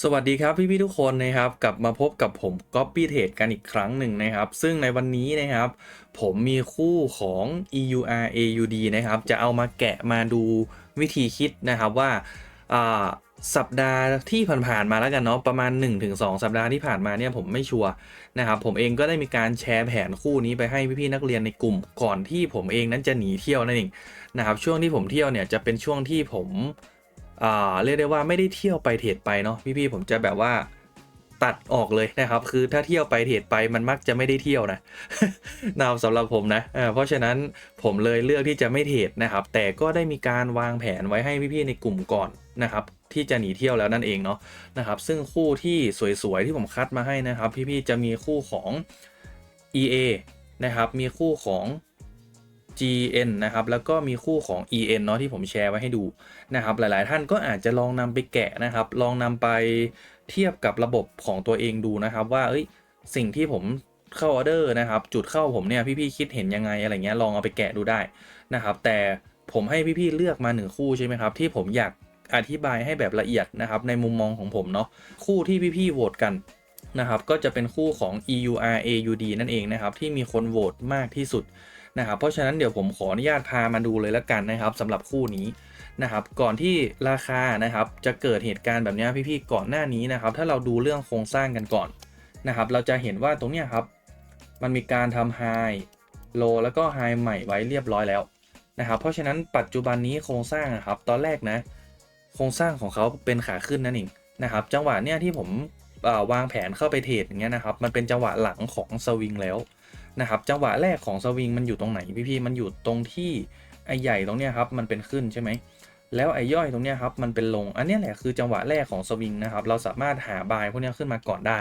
สวัสดีครับพี่ๆทุกคนนะครับกลับมาพบกับผม Copy Trade กันอีกครั้งหนึ่งนะครับ ซึ่งในวันนี้นะครับ ผมมีคู่ของ EUR AUD นะครับ จะเอามาแกะมาดูวิธีคิดนะครับว่าสัปดาห์ที่ผ่านๆมาแล้วกันเนาะประมาณ 1-2 สัปดาห์ที่ผ่านมาเนี่ยผมไม่ชัวร์นะครับผมเองก็ได้มีการแชร์แผนคู่นี้ไปให้พี่ๆนักเรียนในกลุ่มก่อนที่ผมเองนั้นจะหนีเที่ยวนั่นเองนะครับช่วงที่ผมเที่ยวเนี่ยจะเป็นช่วงที่ผม เรียกได้ว่าไม่ได้เที่ยวไปเทรดไปเนาะพี่ๆผมจะแบบว่าตัดออกเลยนะครับ คือถ้าเที่ยวไปเทรดไปมันมักจะไม่ได้เที่ยวนะนะครับสำหรับผมนะเอ่อเพราะฉะนั้นผมเลยเลือกที่จะไม่เทรดนะครับ แต่ก็ได้มีการวางแผนไว้ให้พี่ๆในกลุ่มก่อนนะครับที่จะหนีเที่ยวแล้วนั่นเองเนาะนะครับ ซึ่งคู่ที่สวยๆที่ผมคัดมาให้นะครับ พี่ๆจะมีคู่ของ EA นะครับมีคู่ของ GN นะครับแล้วก็มีคู่ของ EN เนาะที่ผมแชร์ไว้ให้ดูนะครับหลายๆ ท่านก็อาจจะลองนำไปแกะนะครับ ลองนำไปเทียบกับระบบของตัวเองดูนะครับ ว่าเอ้ยสิ่งที่ผมเข้าออเดอร์นะครับ จุดเข้าผมเนี่ยพี่ๆคิดเห็นยังไงอะไรเงี้ยลองเอาไปแกะดูได้นะครับ แต่ผมให้พี่ๆเลือกมาหนึ่งคู่ใช่ไหมครับที่ผมอยากอธิบายให้แบบละเอียดนะครับ ในมุมมองของผมเนาะคู่ที่พี่ๆโหวตกันนะครับก็จะเป็นคู่ของ EUR AUD นั่นเองนะครับที่มีคนโหวตมากที่สุด นะครับเพราะฉะนั้นเดี๋ยวผมขออนุญาตพามาดูเลยแล้วกันนะครับสำหรับคู่นี้นะครับก่อนที่ราคานะครับจะเกิดเหตุการณ์แบบนี้พี่ๆก่อนหน้านี้นะครับ ถ้าเราดูเรื่องโครงสร้างกันก่อนนะครับ เราจะเห็นว่าตรงนี้ครับ มันมีการทำไฮโลแล้วก็ไฮใหม่ไว้เรียบร้อยแล้วนะครับ เพราะฉะนั้นปัจจุบันนี้โครงสร้างนะครับ ตอนแรกนะ โครงสร้างของเขาเป็นขาขึ้นนั่นเองนะครับ จังหวะเนี้ยที่ผมาวางแผนเข้าไปเทรดอย่างเงี้ยนะครับ มันเป็นจังหวะหลังของสวิงแล้ว นะครับจังหวะแรกของสวิงมันอยู่ตรงไหนพี่ๆมันอยู่ตรงที่ไอ้ใหญ่ตรงเนี้ยครับมันเป็นขึ้นใช่ไหมแล้วไอ้ย่อยตรงเนี้ยครับมันเป็นลงอันนี้แหละคือจังหวะแรกของสวิงนะครับเราสามารถหาบายพวกเนี้ยขึ้นมาก่อนได้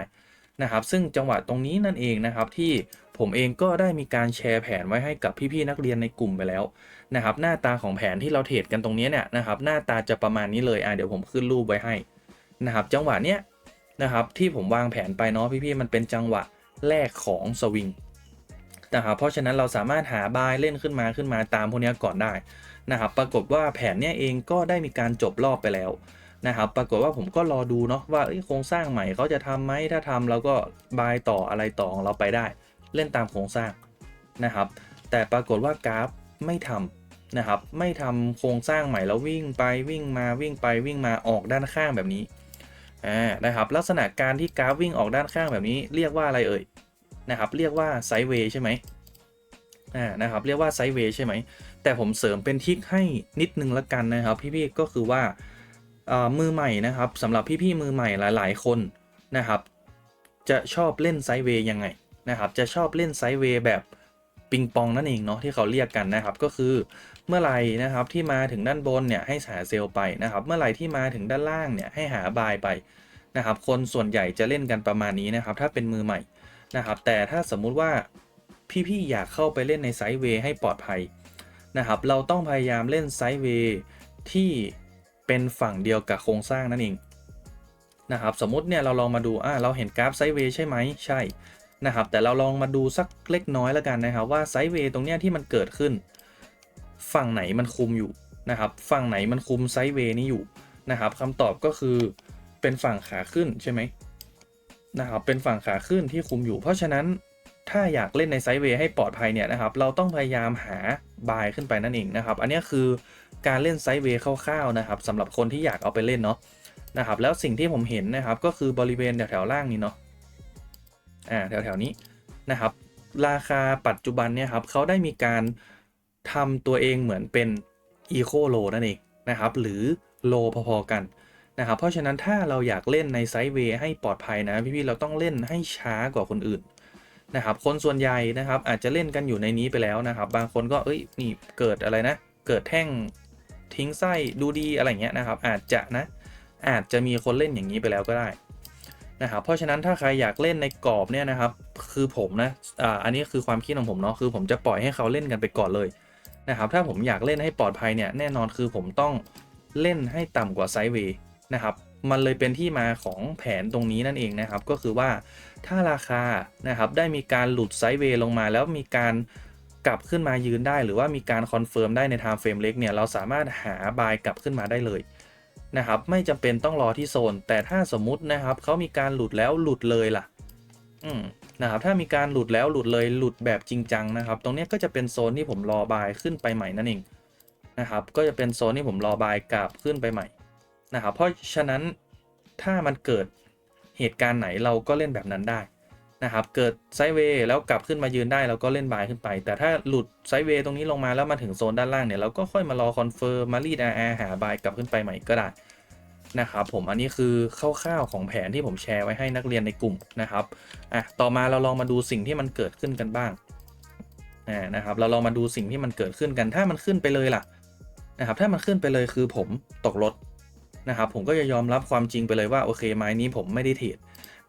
นะครับซึ่งจังหวะตรงนี้นั่นเองนะครับที่ผมเองก็ได้มีการแชร์แผนไว้ให้กับพี่ๆนักเรียนในกลุ่มไปแล้วนะครับหน้าตาของแผนที่เราเทรดกันตรงนี้เนี่ยนะครับหน้าตาจะประมาณนี้เลยอะเดี๋ยวผมขึ้นรูปไว้ให้นะครับจังหวะเนี้ยนะครับที่ผมวางแผนไปเนาะพี่ๆมันเป็นจังหวะแรกของสวิง นะครับเพราะฉะนั้นเราสามารถหาบายเล่นขึ้นมาขึ้นมาตามพวกนี้ก่อนได้นะครับปรากฏว่าแผนเนี้ยเองก็ได้มีการจบรอบไปแล้วนะครับปรากฏว่าผมก็รอดูเนาะว่าโครงสร้างใหม่เขาจะทำไหมถ้าทำเราก็บายต่ออะไรต่อของเราไปได้ เล่นตามโครงสร้างนะครับ แต่ปรากฏว่ากราฟไม่ทำนะครับ ไม่ทำโครงสร้างใหม่แล้ววิ่งไปวิ่งมาวิ่งไปวิ่งมาออกด้านข้างแบบนี้อ่านะครับ ลักษณะการที่กราฟวิ่งออกด้านข้างแบบนี้ เรียกว่าอะไรเอ่ย นะครับเรียกว่าไซด์เวย์ใช่ไหมอ่านะครับเรียกว่าไซด์เวย์ใช่ไหมแต่ผมเสริมเป็นทิกให้นิดนึงละกันนะครับ พี่ๆก็คือว่ามือใหม่นะครับสำหรับพี่ๆมือใหม่หลาย ๆ คนนะครับ จะชอบเล่นไซด์เวย์ยังไงนะครับ จะชอบเล่นไซด์เวย์แบบปิงปองนั่นเองเนาะที่เขาเรียกกันนะครับ ก็คือเมื่อไหร่นะครับที่มาถึงด้านบนเนี่ยให้หาเซลล์ไปนะครับ เมื่อไหร่ที่มาถึงด้านล่างเนี่ยให้หาบายไปนะครับ คนส่วนใหญ่จะเล่นกันประมาณนี้นะครับ ถ้าเป็นมือใหม่ นะครับ แต่ถ้าสมมุติว่าพี่ๆอยากเข้าไปเล่นในไซด์เวย์ให้ปลอดภัยนะครับ เราต้องพยายามเล่นไซด์เวย์ที่เป็นฝั่งเดียวกับโครงสร้างนั่นเองนะครับสมมติเนี่ยเราลองมาดูอ่าเราเห็นกราฟไซด์เวย์ใช่ไหมใช่นะครับ แต่เราลองมาดูสักเล็กน้อยแล้วกันนะครับ ว่าไซด์เวย์ตรงเนี้ยที่มันเกิดขึ้น ฝั่งไหนมันคุมอยู่นะครับ ฝั่งไหนมันคุมไซด์เวย์นี้อยู่นะครับคำตอบก็คือเป็นฝั่งขาขึ้นใช่ไหม นะครับเป็นฝั่งขาขึ้นที่คุมอยู่ เพราะฉะนั้นถ้าอยากเล่นในไซด์เวย์ให้ปลอดภัยเนี่ยนะครับเราต้องพยายามหาบายขึ้นไปนั่นเองนะครับ อันนี้คือการเล่นไซด์เวย์คร่าวๆนะครับสำหรับคนที่อยากเอาไปเล่นเนาะนะครับแล้วสิ่งที่ผมเห็นนะครับก็คือบริเวณแถวๆล่างนี้เนาะอ่าแถวๆนี้นะครับราคาปัจจุบันเนี่ยครับเขาได้มีการทำตัวเองเหมือนเป็นอีโคโลนั่นเองนะครับหรือโลพอๆกัน นะครับเพราะฉะนั้นถ้าเราอยากเล่นในไซด์เวย์ให้ปลอดภัยนะพี่ๆเราต้องเล่นให้ช้ากว่าคนอื่นนะครับคนส่วนใหญ่นะครับอาจจะเล่นกันอยู่ในนี้ไปแล้วนะครับ บางคนก็เอ้ยนี่เกิดอะไรนะ เกิดแท่งทิ้งไส้ดูดีอะไรเงี้ยนะครับ อาจจะนะอาจจะมีคนเล่นอย่างนี้ไปแล้วก็ได้นะครับเพราะฉะนั้นถ้าใครอยากเล่นในกรอบเนี่ยนะครับคือผมนะอ่าอันนี้คือความคิดของผมเนาะคือผมจะปล่อยให้เขาเล่นกันไปก่อนเลยนะครับถ้าผมอยากเล่นให้ปลอดภัยเนี่ยแน่นอนคือผมต้องเล่นให้ต่ำกว่าไซด์เวย์ นะครับ มันเลยเป็นที่มาของแผนตรงนี้นั่นเองนะครับ ก็คือว่าถ้าราคานะครับได้มีการหลุดไซด์เวย์ลงมา แล้วมีการกลับขึ้นมายืนได้ หรือว่ามีการคอนเฟิร์มได้ในไทม์เฟรมเล็กเนี่ยเราสามารถหาบายกลับขึ้นมาได้เลยนะครับ ไม่จำเป็นต้องรอที่โซน แต่ถ้าสมมุตินะครับเขามีการหลุดแล้วหลุดเลยล่ะ อืมนะครับ ถ้ามีการหลุดแล้วหลุดเลยหลุดแบบจริงจังนะครับ ตรงนี้ก็จะเป็นโซนที่ผมรอบายขึ้นไปใหม่นั่นเองนะครับ ก็จะเป็นโซนที่ผมรอบายกราบขึ้นไปใหม่ นะครับเพราะฉะนั้นถ้ามันเกิดเหตุการณ์ไหนเราก็เล่นแบบนั้นได้นะครับ เกิดไซด์เวย์แล้วกลับขึ้นมายืนได้เราก็เล่นบายขึ้นไป แต่ถ้าหลุดไซด์เวย์ตรงนี้ลงมาแล้วมาถึงโซนด้านล่างเนี่ยเราก็ค่อยมารอคอนเฟิร์มมารีดอาร์หาบายกลับขึ้นไปใหม่ก็ได้นะครับผมอันนี้คือคร่าวๆของแผนที่ผมแชร์ไว้ให้นักเรียนในกลุ่มนะครับอะต่อมาเราลองมาดูสิ่งที่มันเกิดขึ้นกันบ้างอ่านะครับเราลองมาดูสิ่งที่มันเกิดขึ้นกันถ้ามันขึ้นไปเลยล่ะนะครับถ้ามันขึ้นไปเลยคือผมตกรถ นะครับผมก็จะยอมรับความจริงไปเลยว่าโอเคไม้นี้ผมไม่ได้เทรด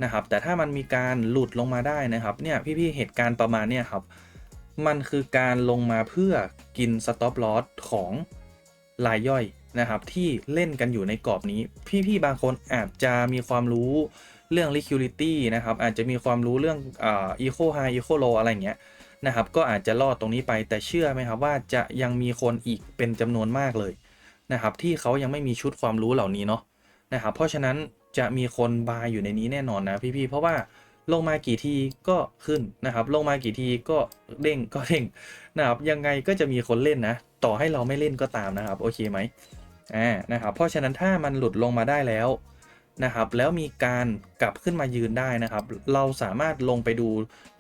นะครับแต่ถ้ามันมีการหลุดลงมาได้นะครับเนี่ยพี่ๆเหตุการณ์ประมาณเนี้ยครับมันคือการลงมาเพื่อกินสต็อปลอสของรายย่อยนะครับที่เล่นกันอยู่ในกรอบนี้ พี่ๆบางคนอาจจะมีความรู้เรื่อง liquidity นะครับอาจจะมีความรู้เรื่องอ่า eco high eco low อะไรเงี้ยนะครับก็อาจจะรอดตรงนี้ไปแต่เชื่อไหมครับว่าจะยังมีคนอีกเป็นจำนวนมากเลย นะครับที่เขายังไม่มีชุดความรู้เหล่านี้เนาะนะครับเพราะฉะนั้นจะมีคนบายอยู่ในนี้แน่นอนนะพี่ๆเพราะว่าลงมากี่ทีก็ขึ้นนะครับ ลงมากี่ทีก็เด้งก็เด้งนะครับยังไงก็จะมีคนเล่นนะ ต่อให้เราไม่เล่นก็ตามนะครับโอเคไหมอ่านะครับเพราะฉะนั้นถ้ามันหลุดลงมาได้แล้วนะครับ แล้วมีการกลับขึ้นมายืนได้นะครับ เราสามารถลงไปดู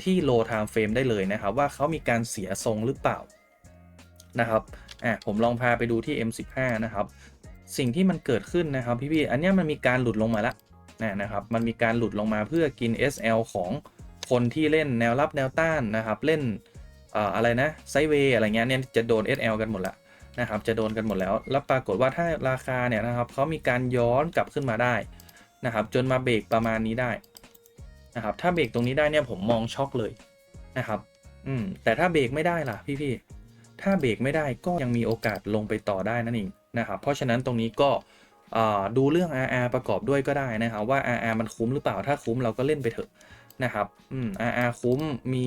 ที่ low time frame ได้เลยนะครับ ว่าเขามีการเสียทรงหรือเปล่านะครับ อ่าผมลองพาไปดูที่ M15 นะครับ สิ่งที่มันเกิดขึ้นนะครับพี่ๆอันนี้มันมีการหลุดลงมาแล้วนะครับมันมีการหลุดลงมาเพื่อกิน SL ของคนที่เล่นแนวรับแนวต้านนะครับ เล่นอะไรนะไซเวย์อะไรเงี้ยเนี่ยจะโดน SL กันหมดละนะครับ จะโดนกันหมดแล้ว แล้วปรากฏว่าถ้าราคาเนี่ยนะครับเขามีการย้อนกลับขึ้นมาได้นะครับ จนมาเบรกประมาณนี้ได้นะครับ ถ้าเบรกตรงนี้ได้เนี่ยผมมองช็อกเลยนะครับ อืมแต่ถ้าเบรกไม่ได้ล่ะพี่ๆ ถ้าเบรกไม่ได้ก็ยังมีโอกาสลงไปต่อได้นั่นเองนะครับ เพราะฉะนั้นตรงนี้ก็ดูเรื่อง RR ประกอบด้วยก็ได้นะครับว่า RR มันคุ้มหรือเปล่า ถ้าคุ้มเราก็เล่นไปเถอะนะครับอืม RR คุ้มมี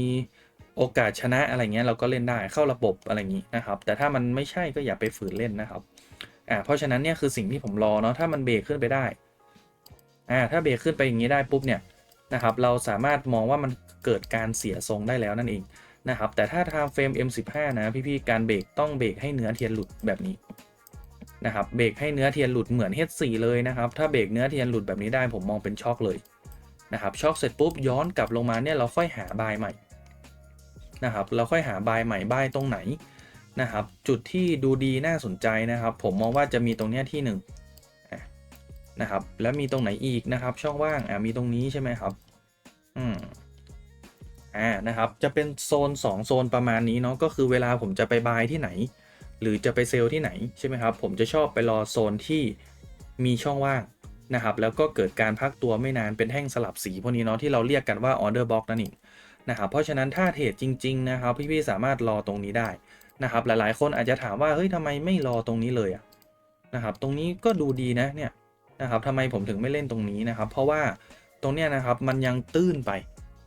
โอกาสชนะอะไรเงี้ยเราก็เล่นได้เข้าระบบอะไรอย่างนี้นะครับ แต่ถ้ามันไม่ใช่ก็อย่าไปฝืนเล่นนะครับอ่าเพราะฉะนั้นเนี่ยคือสิ่งที่ผมรอเนาะถ้ามันเบรกขึ้นไปได้อ่าถ้าเบรกขึ้นไปอย่างนี้ได้ปุ๊บเนี่ยนะครับเราสามารถมองว่ามันเกิดการเสียทรงได้แล้วนั่นเอง นะครับ แต่ถ้าทางเฟรม M15 นะพี่ๆการเบรกต้องเบรกให้เนื้อเทียนหลุดแบบนี้นะครับเบรกให้เนื้อเทียนหลุดเหมือน H4 เลยนะครับ ถ้าเบรกเนื้อเทียนหลุดแบบนี้ได้ผมมองเป็นช็อกเลยนะครับช็อกเสร็จปุ๊บย้อนกลับลงมาเนี่ยเราค่อยหาบายใหม่นะครับเราค่อยหาบายใหม่บายตรงไหนนะครับ จุดที่ดูดีน่าสนใจนะครับ ผมมองว่าจะมีตรงเนี้ยที่1นงนะครับแล้วมีตรงไหนอีกนะครับ ช่องว่างอ่ามีตรงนี้ใช่ไหมครับ อืม อ่านะครับจะเป็นโซน 2 โซนประมาณนี้เนาะก็คือเวลาผมจะไปบายที่ไหน หรือจะไปเซลที่ไหนใช่ไหมครับผมจะชอบไปรอโซนที่มีช่องว่างนะครับแล้วก็เกิดการพักตัวไม่นานเป็นแท่งสลับสีพวกนี้เนาะที่เราเรียกกันว่าออเดอร์บ็อกนั่นเองนะครับเพราะฉะนั้นถ้าเทรดจริง ๆ นะครับ พี่ๆสามารถรอตรงนี้ได้นะครับหลายๆ คนอาจจะถามว่าเฮ้ยทำไมไม่รอตรงนี้เลยอะนะครับตรงนี้ก็ดูดีนะเนี่ยนะครับทำไมผมถึงไม่เล่นตรงนี้นะครับ เพราะว่าตรงเนี้ยนะครับมันยังตื้นไป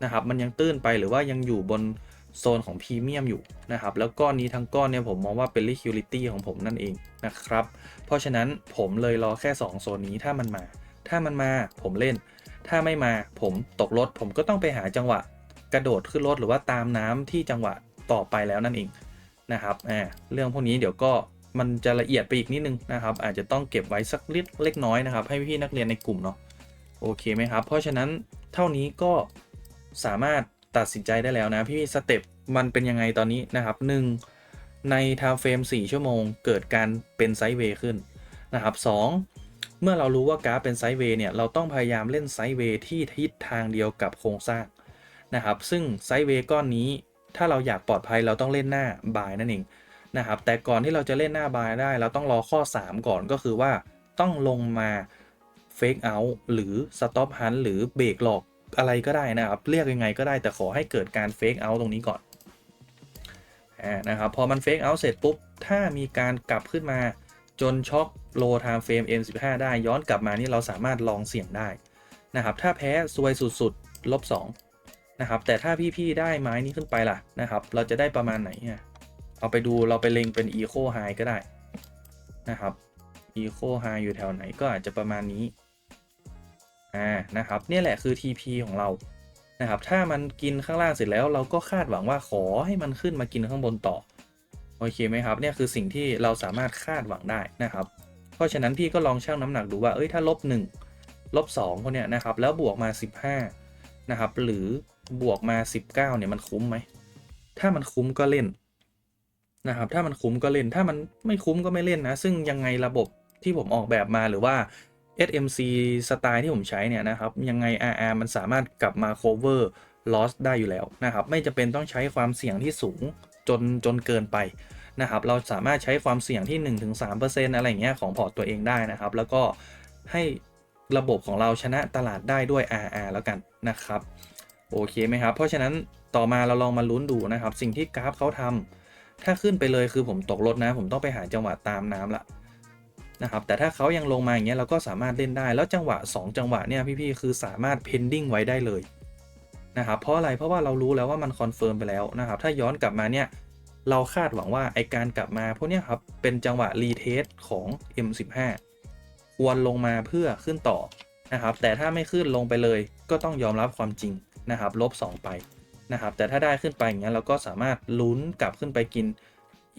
นะครับมันยังตื้นไปหรือว่ายังอยู่บนโซนของพรีเมียมอยู่นะครับแล้วก้อนนี้ทั้งก้อนเนี่ยผมมองว่าเป็น liquidity ของผมนั่นเองนะครับเพราะฉะนั้นผมเลยรอแค่ 2 โซนนี้ถ้ามันมา ถ้ามันมาผมเล่น ถ้าไม่มาผมตกรถ ผมก็ต้องไปหาจังหวะกระโดดขึ้นรถหรือว่าตามน้ำที่จังหวะต่อไปแล้วนั่นเองนะครับอ่าเรื่องพวกนี้เดี๋ยวก็มันจะละเอียดไปอีกนิดนึงนะครับ อาจจะต้องเก็บไว้สักลิดเล็กน้อยนะครับ ให้พี่นักเรียนในกลุ่มเนาะโอเคไหมครับ เพราะฉะนั้นเท่านี้ก็ สามารถตัดสินใจได้แล้วนะ พี่สเต็ปมันเป็นยังไงตอนนี้นะครับ 1. ใน time frame 4ชั่วโมง เกิดการเป็นไซด์เวย์ขึ้นนะครับ 2. เมื่อเรารู้ว่ากราฟเป็นไซด์เวย์เนี่ยเราต้องพยายามเล่นไซด์เวย์ที่ทิศทางเดียวกับโครงสร้างนะครับ ซึ่งไซด์เวย์ก้อนนี้ถ้าเราอยากปลอดภัยเราต้องเล่นหน้าบายนั่นเองนะครับแต่ก่อนที่เราจะเล่นหน้าบายได้ เราต้องรอข้อ 3 ก่อนก็คือว่าต้องลงมาเฟกเอาท์หรือสต็อปฮันหรือเบรกหลอก อะไรก็ได้นะครับ เรียกยังไงก็ได้แต่ขอให้เกิดการเฟกเอาท์ตรงนี้ก่อนนะครับพอมันเฟกเอาท์เสร็จปุ๊บ ถ้ามีการกลับขึ้นมาจนช็อคโลไทม์เฟรม M15 ได้ย้อนกลับมานี่เราสามารถลองเสี่ยงได้นะครับ ถ้าแพ้ซวยสุดๆลบ2นะครับ แต่ถ้าพี่ๆได้ไม้นี้ขึ้นไปล่ะนะครับ เราจะได้ประมาณไหนเอาไปดูเราไปเล็งเป็น Eco High ก็ได้นะครับ eco high อยู่แถวไหนก็อาจจะประมาณนี้ อ่านะครับเนี่ยแหละคือ TP ของเรานะครับถ้ามันกินข้างล่างเสร็จแล้ว เราก็คาดหวังว่าขอให้มันขึ้นมากินข้างบนต่อโอเคไหมครับเนี่ยคือสิ่งที่เราสามารถคาดหวังได้นะครับ เพราะฉะนั้นพี่ก็ลองชั่งน้ำหนักดูว่าเอ้ยถ้าลบ1ลบ2คนเนี้ยนะครับแล้วบวกมา 15นะครับหรือบวกมา 19เนี่ยมันคุ้มไหมถ้ามันคุ้มก็เล่นนะครับถ้ามันคุ้มก็เล่นถ้ามันไม่คุ้มก็ไม่เล่นนะ ซึ่งยังไงระบบที่ผมออกแบบมาหรือว่า SMC สไตล์ที่ผมใช้เนี่ยนะครับยังไง RR มันสามารถกลับมา cover loss ได้อยู่แล้วนะครับไม่จำเป็นต้องใช้ความเสี่ยงที่สูงจนจนเกินไปนะครับเราสามารถใช้ความเสี่ยงที่ 1-3%อะไรอย่างเงี้ยของพอร์ตตัวเองได้นะครับ แล้วก็ให้ระบบของเราชนะตลาดได้ด้วย RR แล้วกันนะครับโอเคไหมครับ เพราะฉะนั้นต่อมาเราลองมาลุ้นดูนะครับ สิ่งที่กราฟเขาทำถ้าขึ้นไปเลยคือผมตกรถนะ ผมต้องไปหาจังหวะตามน้ำละ นะครับแต่ถ้าเขายังลงมาอย่างเงี้ยเราก็สามารถเล่นได้แล้วจังหวะ 2 จังหวะเนี่ยพี่ๆคือสามารถ pending ไว้ได้เลยนะครับเพราะอะไรเพราะว่าเรารู้แล้วว่ามันคอนเฟิร์มไปแล้วนะครับถ้าย้อนกลับมาเนี่ยเราคาดหวังว่าไอการกลับมาพวกเนี้ยครับเป็นจังหวะรีเทสของ M15 ควรลงมาเพื่อขึ้นต่อนะครับแต่ถ้าไม่ขึ้นลงไปเลยก็ต้องยอมรับความจริงนะครับลบ 2 ไปนะครับแต่ถ้าได้ขึ้นไปอย่างเงี้ยเราก็สามารถลุ้นกลับขึ้นไปกิน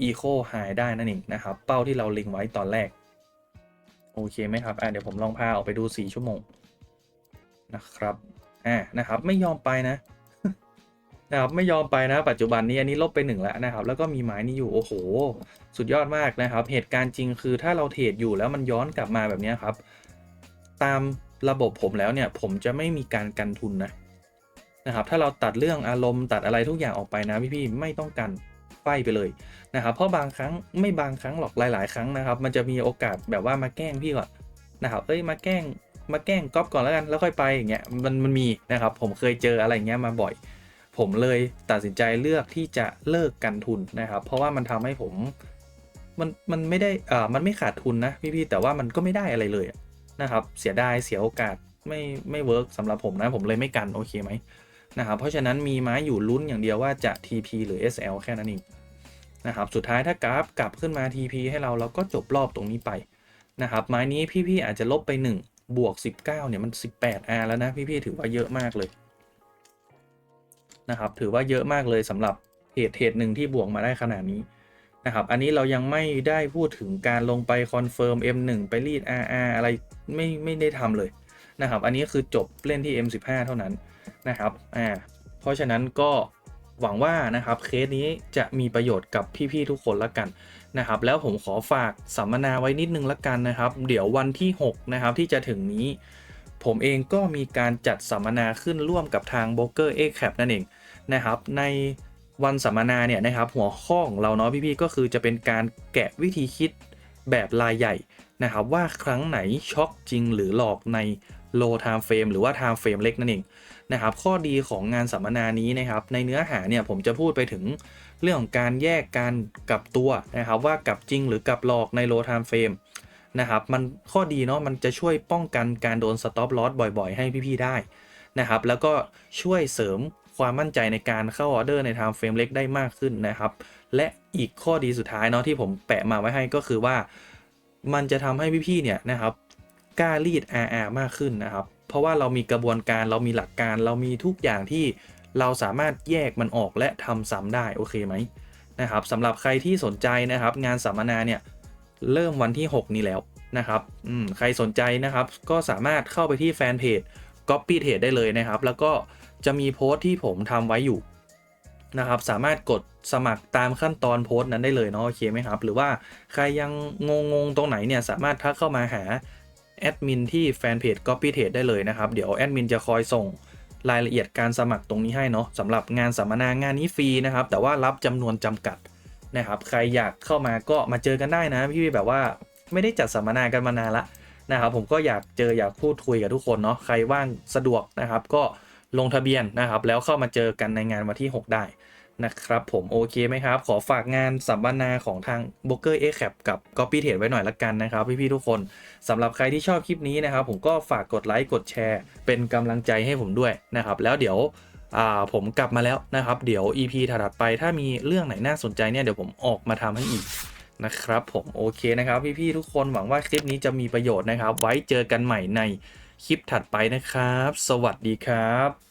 Eco High ได้นั่นเองนะครับเป้าที่เราเล็งไว้ตอนแรก โอเคไหมครับอะเดี๋ยวผมลองพาออกไปดู 4 ชั่วโมงนะครับอ่านะครับไม่ยอมไปนะนะครับไม่ยอมไปนะปัจจุบันนี้อันนี้ลบไปหนึ่งแล้วนะครับแล้วก็มีไม้นี้อยู่โอ้โห สุดยอดมากนะครับ เหตุการณ์จริงคือถ้าเราเทรดอยู่แล้วมันย้อนกลับมาแบบนี้ครับ ตามระบบผมแล้วเนี่ยผมจะไม่มีการกันทุนนะนะครับถ้าเราตัดเรื่องอารมณ์ตัดอะไรทุกอย่างออกไปนะพี่ๆไม่ต้องกัน ไฟไปเลยนะครับเพราะบางครั้งไม่บางครั้งหรอกหลาย ๆ ครั้งนะครับ มันจะมีโอกาสแบบว่ามาแกล้งพี่ก่อนนะครับเอ้ยมาแกล้งมาแกล้งก๊อปก่อนแล้วกันแล้วค่อยไปอย่างเงี้ยมันมันมีนะครับ ผมเคยเจออะไรเงี้ยมาบ่อย ผมเลยตัดสินใจเลือกที่จะเลิกกันทุนนะครับ เพราะว่ามันทำให้ผมมันมันไม่ได้อ่ามันไม่ขาดทุนนะพี่ๆแต่ว่ามันก็ไม่ได้อะไรเลยนะครับ เสียดายเสียโอกาสไม่ไม่เวิร์กสำหรับผมนะผมเลยไม่กันโอเคไหม นะครับเพราะฉะนั้นมีไม้อยู่ลุ้นอย่างเดียวว่าจะ TP หรือ SL แค่นั้นเองนะครับสุดท้ายถ้ากราฟกลับขึ้นมา TP ให้เราเราก็จบรอบตรงนี้ไปนะครับไม้นี้พี่ๆอาจจะลบไป 1 บวก 19เนี่ยมัน 18R แล้วนะพี่ๆถือว่าเยอะมากเลยนะครับถือว่าเยอะมากเลยสำหรับเหตุเหตุหนึ่งที่บวกมาได้ขนาดนี้นะครับอันนี้เรายังไม่ได้พูดถึงการลงไปคอนเฟิร์ม M1 ไปรีด RR อะไรไม่ไม่ได้ทำเลย นะครับ อันนี้คือจบเล่นที่ M15 เท่านั้นนะครับอ่าเพราะฉะนั้นก็หวังว่านะครับเคสนี้จะมีประโยชน์กับพี่ๆทุกคนละกันนะครับ แล้วผมขอฝากสัมมนาไว้นิดนึงละกันนะครับ เดี๋ยววันที่6นะครับที่จะถึงนี้ ผมเองก็มีการจัดสัมมนาขึ้นร่วมกับทาง b บ o เกอร์ A c a p นั่นเองนะครับ ในวันสัมมนาเนี่ยนะครับ หัวข้อของเราเนาะพี่ๆก็คือจะเป็นการแกะวิธีคิดแบบรายใหญ่นะครับ ว่าครั้งไหนช็อกจริงหรือหลอกใน low time frame หรือว่า time frame เล็กนั่นเองนะครับ ข้อดีของงานสัมมนานี้นะครับ ในเนื้อหาเนี่ยผมจะพูดไปถึงเรื่องของการแยกการกลับตัวนะครับ ว่ากลับจริงหรือกลับหลอกใน low time frame นะครับ มันข้อดีเนาะมันจะช่วยป้องกันการโดน stop loss บ่อยๆ ให้พี่ๆได้นะครับ แล้วก็ช่วยเสริมความมั่นใจในการเข้าออเดอร์ใน time frame เล็กได้มากขึ้นนะครับ และอีกข้อดีสุดท้ายเนาะที่ผมแปะมาไว้ให้ก็คือว่า มันจะทำให้พี่ๆเนี่ยนะครับ กล้ารีด RR มากขึ้นนะครับ เพราะว่าเรามีกระบวนการเรามีหลักการเรามีทุกอย่างที่เราสามารถแยกมันออกและทำซ้ำได้โอเคไหมนะครับสำหรับใครที่สนใจนะครับ งานสัมมนาเนี่ยเริ่มวันที่ 6 นี้แล้วนะครับอืมใครสนใจนะครับ ก็สามารถเข้าไปที่แฟนเพจ Copy Trade ได้เลยนะครับ แล้วก็จะมีโพสต์ที่ผมทำไว้อยู่นะครับสามารถกดสมัครตามขั้นตอนโพสต์นั้นได้เลยเนาะโอเคไหมครับ หรือว่าใครยังงงงตรงไหนเนี่ยสามารถทักเข้ามาหา แอดมินที่แฟนเพจ Copy Trade ได้เลยนะครับ เดี๋ยวแอดมินจะคอยส่งรายละเอียดการสมัครตรงนี้ให้เนาะสำหรับงานสัมมนางานนี้ฟรีนะครับ แต่ว่ารับจำนวนจำกัดนะครับใครอยากเข้ามาก็มาเจอกันได้นะพี่แบบว่าไม่ได้จัดสัมมนากันมานานละนะครับผมก็อยากเจออยากพูดคุยกับทุกคนเนาะใครว่างสะดวกนะครับ ก็ลงทะเบียนนะครับ แล้วเข้ามาเจอกันในงานวันที่ 6 ได้ นะครับผมโอเคไหมครับ ขอฝากงานสัมมนาของทาง b o k e r A c a p กับ Copy Trade ไว้หน่อยละกันนะครับ พี่ๆทุกคนสำหรับใครที่ชอบคลิปนี้นะครับ ผมก็ฝากกดไลค์กดแชร์ เป็นกำลังใจให้ผมด้วยนะครับ แล้วเดี๋ยวผมกลับมาแล้วนะครับ เดี๋ยว EP ถัดไปถ้ามีเรื่องไหนน่าสนใจเนี่ยเดี๋ยวผมออกมาทำให้อีกนะครับผมโอเคนะครับ พี่ๆทุกคนหวังว่าคลิปนี้จะมีประโยชน์นะครับ ไว้เจอกันใหม่ในคลิปถัดไปนะครับ สวัสดีครับ